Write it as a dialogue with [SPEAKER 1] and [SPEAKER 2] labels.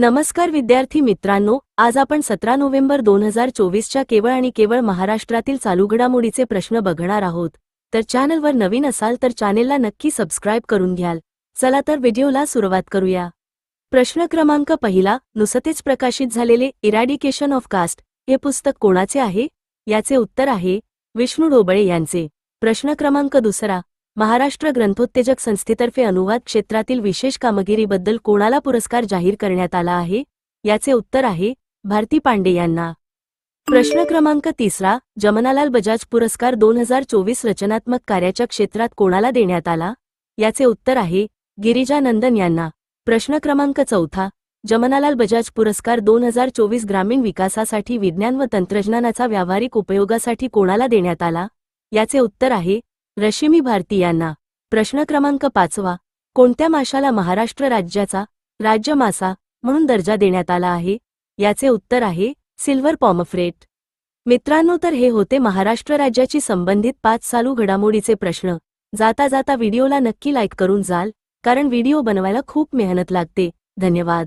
[SPEAKER 1] नमस्कार विद्यार्थी मित्रांनो आज आपण सतरा नोव्हेंबर दोन हजार चोवीसच्या केवळ आणि केवळ महाराष्ट्रातील चालू घडामोडीचे प्रश्न बघणार आहोत. तर चॅनलवर नवीन असाल तर चॅनेलला नक्की सबस्क्राईब करून घ्याल. चला तर व्हिडिओला सुरुवात करूया. प्रश्न क्रमांक पहिला नुसतेच प्रकाशित झालेले इरॅडिकेशन ऑफ कास्ट हे पुस्तक कोणाचे आहे? याचे उत्तर आहे विष्णू ढोबळे यांचे. प्रश्न क्रमांक दुसरा महाराष्ट्र ग्रंथोत्तेजक संस्थेतर्फे अनुवाद क्षेत्रातील विशेष कामगिरीबद्दल कोणाला पुरस्कार जाहीर करण्यात आला आहे? याचे उत्तर आहे भारती पांडे यांना. प्रश्न क्रमांक तिसरा जमनालाल बजाज पुरस्कार दोन हजार चोवीस रचनात्मक कार्याच्या क्षेत्रात कोणाला देण्यात आला? याचे उत्तर आहे गिरिजानंदन यांना. प्रश्न क्रमांक चौथा जमनालाल बजाज पुरस्कार दोन हजार चोवीस ग्रामीण विकासासाठी विज्ञान व तंत्रज्ञानाचा व्यावहारिक उपयोगासाठी कोणाला देण्यात आला? याचे उत्तर आहे रश्मी भारती यांना प्रश्न क्रमांक पाचवा कोणत्या माशाला महाराष्ट्र राज्याचा राज्य मासा म्हणून दर्जा देण्यात आला आहे? याचे उत्तर आहे सिल्वर पॉमफ्रेट. मित्रांनो तर हे होते महाराष्ट्र राज्याची संबंधित पाच चालू घडामोडीचे प्रश्न. जाता जाता व्हिडिओला नक्की लाईक करून जाल कारण व्हिडिओ बनवायला खूप मेहनत लागते. धन्यवाद.